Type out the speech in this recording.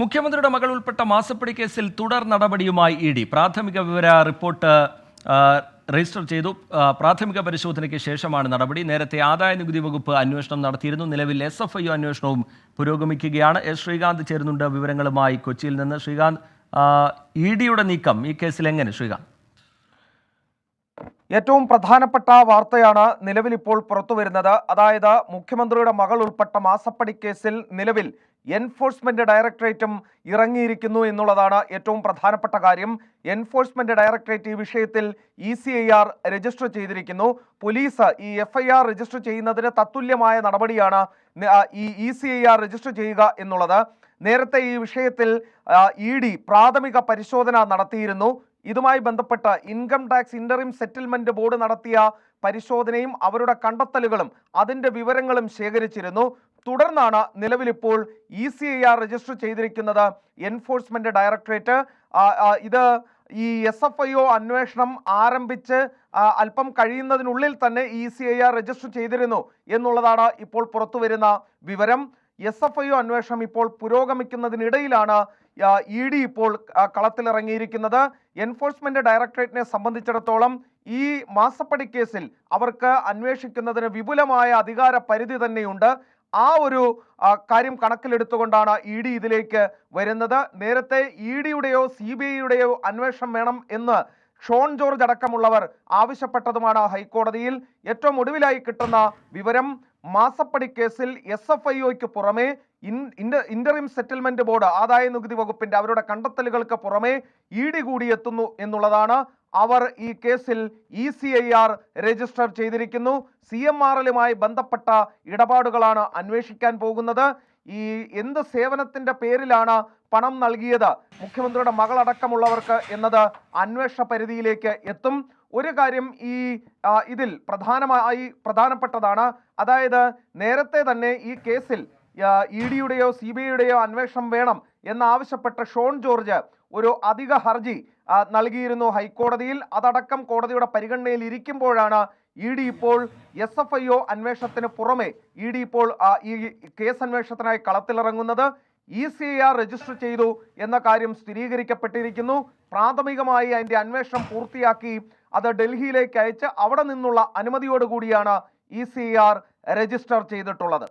മുഖ്യമന്ത്രിയുടെ മകൾ ഉൾപ്പെട്ട മാസപ്പടി കേസിൽ തുടർ നടപടിയുമായി ഇ ഡി. പ്രാഥമിക വിവര റിപ്പോർട്ട് രജിസ്റ്റർ ചെയ്തു. പ്രാഥമിക പരിശോധനയ്ക്ക് ശേഷമാണ് നടപടി. നേരത്തെ ആദായ നികുതി വകുപ്പ് അന്വേഷണം നടത്തിയിരുന്നു. നിലവിൽ എസ് എഫ് ഐ അന്വേഷണവും പുരോഗമിക്കുകയാണ്. എസ് ശ്രീകാന്ത് ചേരുന്നുണ്ട് വിവരങ്ങളുമായി കൊച്ചിയിൽ നിന്ന്. ശ്രീകാന്ത് ഇ ഡിയുടെ നീക്കം ഈ കേസിൽ എങ്ങനെ? ശ്രീകാന്ത്. ഏറ്റവും പ്രധാനപ്പെട്ട വാർത്തയാണ് നിലവിൽ ഇപ്പോൾ പുറത്തുവരുന്നത്. അതായത് മുഖ്യമന്ത്രിയുടെ മകൾ ഉൾപ്പെട്ട മാസപ്പടി കേസിൽ നിലവിൽ എൻഫോഴ്സ്മെന്റ് ഡയറക്ടറേറ്റും ഇറങ്ങിയിരിക്കുന്നു എന്നുള്ളതാണ് ഏറ്റവും പ്രധാനപ്പെട്ട കാര്യം. എൻഫോഴ്സ്മെന്റ് ഡയറക്ടറേറ്റ് ഈ വിഷയത്തിൽ E C I R register ചെയ്തിരിക്കുന്നു. പോലീസ് ഈ എഫ് ഐ ആർ രജിസ്റ്റർ ചെയ്യുന്നതിന് തത്തുല്യമായ നടപടിയാണ് ഈ E C I R register ചെയ്യുക എന്നുള്ളത്. നേരത്തെ ഈ വിഷയത്തിൽ ഇ ഡി പ്രാഥമിക പരിശോധന നടത്തിയിരുന്നു. ഇതുമായി ബന്ധപ്പെട്ട് income tax interim settlement board നടത്തിയ പരിശോധനയും അവരുടെ കണ്ടെത്തലുകളും അതിന്റെ വിവരങ്ങളും ശേഖരിച്ചിരുന്നു. തുടർന്നാണ് നിലവിലിപ്പോൾ E C I R register ചെയ്തിരിക്കുന്നത് എൻഫോഴ്സ്മെന്റ് ഡയറക്ടറേറ്റ് ഇത് ഈ എസ് എഫ് ഐ ഒ അന്വേഷണം ആരംഭിച്ച് അല്പം കഴിയുന്നതിനുള്ളിൽ തന്നെ E C I R register ചെയ്തിരുന്നു എന്നുള്ളതാണ് ഇപ്പോൾ പുറത്തുവരുന്ന വിവരം. എസ് എഫ് ഐ ഒ അന്വേഷണം ഇപ്പോൾ പുരോഗമിക്കുന്നതിനിടയിലാണ് ഇ ഡി ഇപ്പോൾ കളത്തിലിറങ്ങിയിരിക്കുന്നത്. എൻഫോഴ്സ്മെന്റ് ഡയറക്ടറേറ്റിനെ സംബന്ധിച്ചിടത്തോളം ഈ മാസപ്പടി കേസിൽ അവർക്ക് അന്വേഷിക്കുന്നതിന് വിപുലമായ അധികാര പരിധി തന്നെയുണ്ട്. ആ ഒരു കാര്യം കണക്കിലെടുത്തുകൊണ്ടാണ് ഇ ഡി ഇതിലേക്ക് വരുന്നത്. നേരത്തെ ഇ ഡിയുടെയോ സി ബി ഐയുടെയോ അന്വേഷണം വേണം എന്ന് ഷോൺ ജോർജ് അടക്കമുള്ളവർ ആവശ്യപ്പെട്ടതുമാണ് ഹൈക്കോടതിയിൽ. ഏറ്റവും ഒടുവിലായി കിട്ടുന്ന വിവരം മാസപ്പടി കേസിൽ എസ് എഫ് ഐ ഒക്ക് പുറമെ ഇന്ററിം സെറ്റിൽമെന്റ് ബോർഡ് ആദായ നികുതി വകുപ്പിന്റെ അവരുടെ കണ്ടെത്തലുകൾക്ക് പുറമെ ഇ ഡി കൂടി എത്തുന്നു എന്നുള്ളതാണ് അവർ ഈ കേസിൽ E C I R register ചെയ്തിരിക്കുന്നു. സി എം ആർ എല്ലുമായി ബന്ധപ്പെട്ട ഇടപാടുകളാണ് അന്വേഷിക്കാൻ പോകുന്നത്. ഈ എന്ത് സേവനത്തിന്റെ പേരിലാണ് പണം നൽകിയത്? മുഖ്യമന്ത്രിയുടെ മകളടക്കമുള്ളവർക്ക് എന്നത് അന്വേഷണ പരിധിയിലേക്ക് എത്തും. ഒരു കാര്യം ഈ ഇതിൽ പ്രധാനമായി പ്രധാനപ്പെട്ടതാണ്. അതായത് നേരത്തെ തന്നെ ഈ കേസിൽ ഇ ഡിയുടെയോ സി ബി ഐയുടെയോ അന്വേഷണം വേണം എന്നാവശ്യപ്പെട്ട ഷോൺ ജോർജ് ഒരു അധിക ഹർജി നൽകിയിരുന്നു ഹൈക്കോടതിയിൽ. അതടക്കം കോടതിയുടെ പരിഗണനയിൽ ഇരിക്കുമ്പോഴാണ് ഇ ഡി ഇപ്പോൾ എസ് എഫ് ഐ ഒ അന്വേഷണത്തിന് പുറമെ ഇ ഡി ഇപ്പോൾ ഈ കേസ് അന്വേഷണത്തിനായി കളത്തിലിറങ്ങുന്നത് ഇ സി ആർ രജിസ്റ്റർ ചെയ്തു എന്ന കാര്യം സ്ഥിരീകരിക്കപ്പെട്ടിരിക്കുന്നു. പ്രാഥമികമായി അതിന്റെ അന്വേഷണം പൂർത്തിയാക്കി അത് ഡൽഹിയിലേക്ക് അയച്ച് അവിടെ നിന്നുള്ള അനുമതിയോടുകൂടിയാണ് ഇ സി ആർ രജിസ്റ്റർ ചെയ്തിട്ടുള്ളത്.